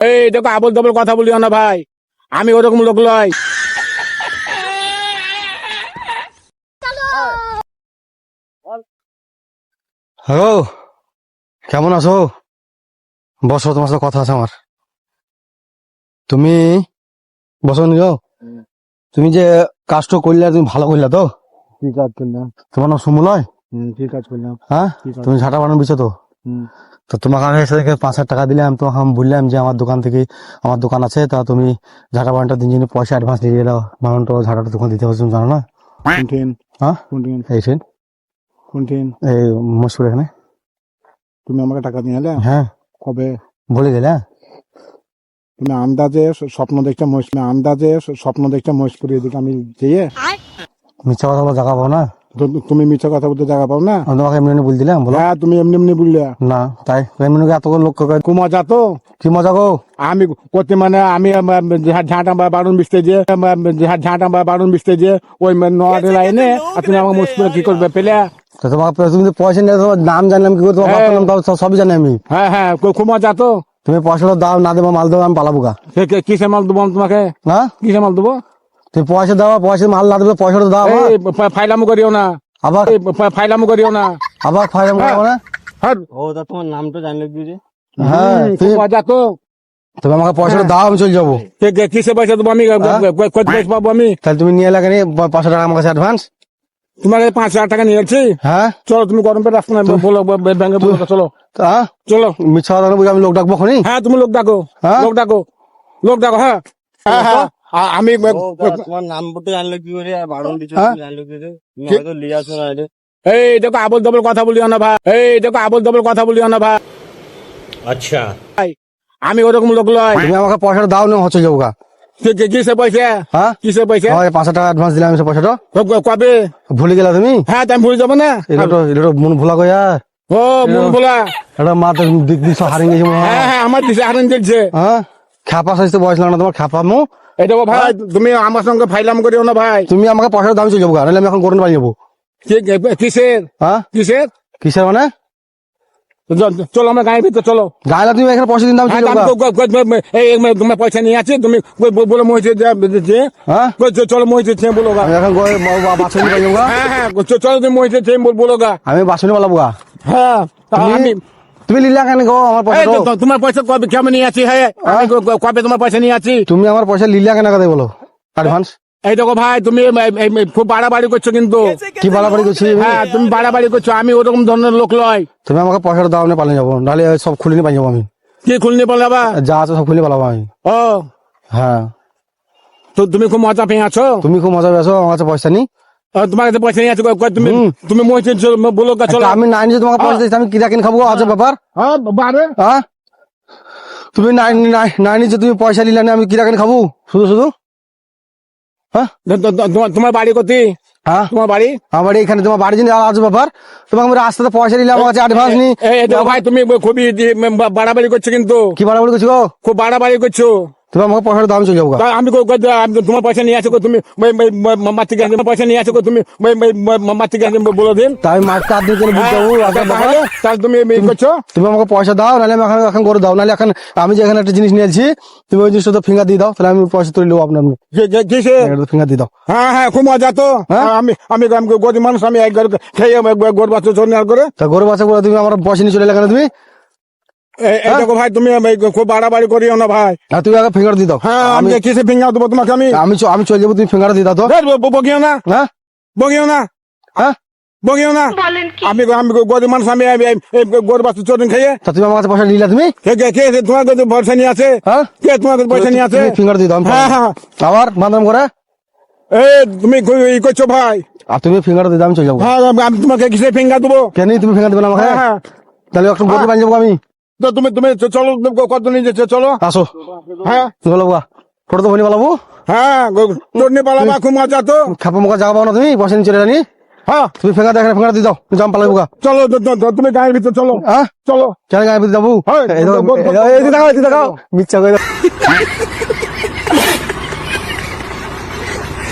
এই দেখো আবল তবল কথা বলিও না ভাই। আমি ওরকম লোক লয় হ্যালো কেমন আছো? বসো তোমার সাথে কথা আছে আমার। তুমি বসো নিও তুমি যে কাজটা করলে তুমি ভালো করলে তো? কি কাজ করলাম? তোমার নাম সুমলয়? কি কাজ করলাম? হ্যাঁ? তুমি ঝাঁটা বানানো বিছো তো। তো তোমাকে আমি থেকে পাঁচ হাজার টাকা দিলাম তো আমি বললাম যে আমার দোকান থেকে আমার দোকান আছে তা তুমি ঝাঁটা বানানোটা দিন জন্য পয়সা অ্যাডভান্স দিয়ে দাও। বানানোটা ঝাঁটাটা দোকান দিতে তুমি জানো না? কোন ট্রেন হ্যাঁ? কোন ট্রেন এই ট্রেন কোন ট্রেন এই মসুর এখানে। তুমি আমাকে টাকা দিয়ে এলে হ্যাঁ। কবে? বলে দিলে হ্যাঁ? তুমি আন্দাজে স্বপ্ন দেখতে মহিষ আন্দাজে স্বপ্ন দেখতে মহেশপুরি এদিকে আমি যেয়ে? মিথ্যা কথা বলো জায়গা পাবো না। তো- তুমি মিথ্যা কথা বলতে জায়গা পাও না? তোমাকে এমনি এমনি বলে দিলাম বলো। হ্যাঁ তুমি এমনি এমনি বললে। না তাই এমনি এত করে লোক করে- কু মজা তো? কি মজা গো? আমি করতে মানে আমি ঝাঁটা বা বারুন বিস্তে যে ঝাঁটা বা বারুন বিস্তে যে ওই নয়ারে লাইনে তুমি আমাকে মুশকিল কি করবে পেলে? তো তোমাকে তুমি তো পয়সা নিয়ে তোমার নাম জানলাম কি করে তোমার বাবার নাম সব- সবই জানি আমি। হ্যাঁ হ্যাঁ খুব মজা তো? তুমি পয়সাটা দাও না দেবো মাল দেবো আমি পালাবো গা। কে- কিসে মাল দেবো আমি তোমাকে? হ্যাঁ কিসে মাল দেবো? তুমি পয়সা দাও পয়সা মাল না দেবে পয়সাটা দাও ফাইলামো করিও না। আবার? ফাইলামো করিও না। আবার ফাইনাল করব না হ্যাঁ। ও তা তোমার নামটা জানলে কি রে হ্যাঁ তুমি মজা তো। তুমি আমাকে পয়সাটা দাও আমি চলে যাব। কে- কে- কিসে পয়সা দেবো আমি? কত পয়সা পাবো আমি? তাহলে তুমি নিয়ে লাগে পাঁচশো টাকা আমার কাছে অ্যাডভান্স তোমাকে পাঁচ হাজার টাকা নিয়ে নিয়েছি হ্যাঁ? চলো তুমি গরম পেয়ে রাস্তা বলো ব- ব্যাংকে বলো চলো। তা, হ্যাঁ চলো মিথ্যা কথা আমি লোক ডাকবো খনি হ্যাঁ তুমি লোক ডাকো। হ্যাঁ? লোক ডাকো লোক ডাকো হ্যাঁ হ্যাঁ। হ্যাঁ আমি তোমার নাম বলতে জানলো কি করে? আর বারণ দিচ্ছ হ্যাঁ? জানলো কি করে? লিয়ে আসো না এই দেখো আবল দবল কথা বলিও না ভাই। এই দেখো আবল দবল কথা বলিও না ভাই। আচ্ছা। আমি ওরকম লোক লয় তুমি আমাকে পয়সা দাও না হচ্ছে যাব কিসে পয়সা? হ্যাঁ? কিসে পয়সা? হয় পাঁচশো টাকা অ্যাডভান্স দিলাম সে পয়সাটা। কবে? ভুলে গেলা তুমি? হ্যাঁ আমি ভুলে যাব না। এটা এটা মন ভোলা গো ও মন ভোলা। এটা মা তো দিক দিন হারিয়ে গেছে হ্যাঁ হ্যাঁ আমার দিশে হারিয়ে গেছে হ্যাঁ? খাপা সাইজ তো বয়স লাগল তোমার খাপা মু এই দেখো ভাই। তুমি আমার সঙ্গে ফাইলাম করিও না ভাই। তুমি আমাকে পয়সার দাম চলে যাব নাহলে আমি এখন গরম যাব কিসের? হ্যাঁ? কিসের? কিসের মানে? চলো আমার গায়ের ভিতরে চলো। গাইলা তুমি এখানে পয়সা দিন দাম হ্যাঁ, পয়সা নিয়ে আছে তুমি বলো মহিষে হ্যাঁ? চলো মহিষে চেয়ে বলো গা। এখন বাসনি হ্যাঁ হ্যাঁ চলো তুমি মহিষে চেয়ে বলো গা। আমি বাসনি পালাবো গা। হ্যাঁ আমি তুমি লিলা কেন গো আমার পয়সা তোমার পয়সা কবে কেমন নিয়ে আছি হ্যাঁ? ক- কবে তোমার পয়সা নিয়ে আছি তুমি আমার পয়সা লিলা কেন কথা বলো? অ্যাডভান্স এই দেখো ভাই তুমি খুব বাড়াবাড়ি করছ কিন্তু। কি বাড়াবাড়ি করছি? হ্যাঁ তুমি বাড়াবাড়ি করছ আমি ওরকম ধরনের লোক লয় তুমি আমাকে পয়সাটা দাও না পালিয়ে যাব নাহলে সব খুলে নিয়ে পালিয়ে যাব আমি। কি খুলনি বলাবা যা আছে সব খুলে পালাবো আমি। ও হ্যাঁ। তো তুমি খুব মজা পেয়ে আছো? তুমি খুব মজা পেয়েছ আমার কাছে পয়সা নেই। তোমার কাছে পয়সা নিয়ে আছো তুমি তুমি বলো চলো। আমি তোমাকে পয়সা দিচ্ছি আমি কিরা কিনে খাব? আছে ব্যাপার। হ্যাঁ বারে হ্যাঁ? তুমি নাই নাই নাই নিজে তুমি পয়সা নিলে না আমি কিরা কিনে খাব? শুধু শুধু? হ্যাঁ? তোমার- বাড়ি কোথায়? হ্যাঁ? তোমার বাড়ি? আমার এখানে তোমার বাড়ি আছে ব্যাপার। তোমাকে আমি রাস্তাতে পয়সা দিলে আমার কাছে অ্যাডভান্স নি ভাই তুমি খুবই বাড়াবাড়ি করছ কিন্তু। কি বাড়াবাড়ি করছ? খুব বাড়াবাড়ি করছ। তুমি আমাকে পয়সার দাম চলে যাব আমি আমি তোমার পয়সা নিয়ে আসো তুমি? ওই পয়সা নিয়ে আসো তুমি? ওই মাতৃ দিন। তা আমি মাছ কাট বুঝতে যাব হ্যাঁ, ব্যাপার তাহলে তুমি এই করছ? তুমি আমাকে পয়সা দাও নাহলে আমি এখন এখন করে দাও। নাহলে এখন আমি যেখানে একটা জিনিস নিয়েছি তুমি ওই জিনিসটা ফিঙ্গার দিয়ে দাও তাহলে আমি পয়সা তুলে নেব আপনার ফিঙ্গার দিয়ে দাও। হ্যাঁ হ্যাঁ খুব মজা তো। হ্যাঁ? আমি আমি আমি গরিব মানুষ আমি একবার খেয়ে গরিব বাচ্চা চলে আর করে তা গরু বাচ্চা করে তুমি আমার পয়সা নিয়ে চলে এলে তুমি? এই- এই দেখো ভাই তুমি খুব বাড়াবাড়ি করিও না ভাই। আগে ফিঙ্গার দাও। হ্যাঁ আমি কিসে ফিঙ্গার দেবো তোমাকে আমি। আমি চলে যাব তুমি ফিঙ্গার দিয়ে দাও তো। না। হ্যাঁ? বকিও না। হ্যাঁ? বকিও না। আমি আমি গরিব মানুষ আমি এই- এই- এই গরিব বাচ্চা চোর খেয়ে তা তুমি আমার কাছে পয়সা নিলে তুমি? কে কে কে কে তোমার কাছে পয়সা নিয়ে আছে। হ্যাঁ? কে তোমার কাছে পয়সা নিয়ে আছে? ফিঙ্গার দাও হ্যাঁ হ্যাঁ। আবার করে? এই তুমি কই- ই করছ ভাই? আর তুমি ফিঙ্গার দিয়ে দাও আমি চলে যাব। হ্যাঁ আমি- আমি তোমাকে কিসে ফিঙ্গার দেবো? কেন তুমি ফিঙ্গার দেবে না আমাকে? হ্যাঁ হ্যাঁ। তাহলে একটু বডি বানিয়ে যাব আমি। তো তুমি তুমি চলো কত নিয়ে চলো। আসো। হ্যাঁ। বলো বা ফটো তো ভনি পালাবো হ্যাঁ চটনি পালাবা খুব মজা তো। খাপা মুখা জায়গা পাও না তুমি বসে চলে জানি হ্যাঁ। তুমি ফেঙ্গা দেখে ফেঙ্গা দিয়ে দাও জাম পালাবো গা। চলো তুমি গায়ের ভিতরে চলো। হ্যাঁ? চলো। চলো গায়ের ভিতরে যাব? মিথ্যা করে দাও।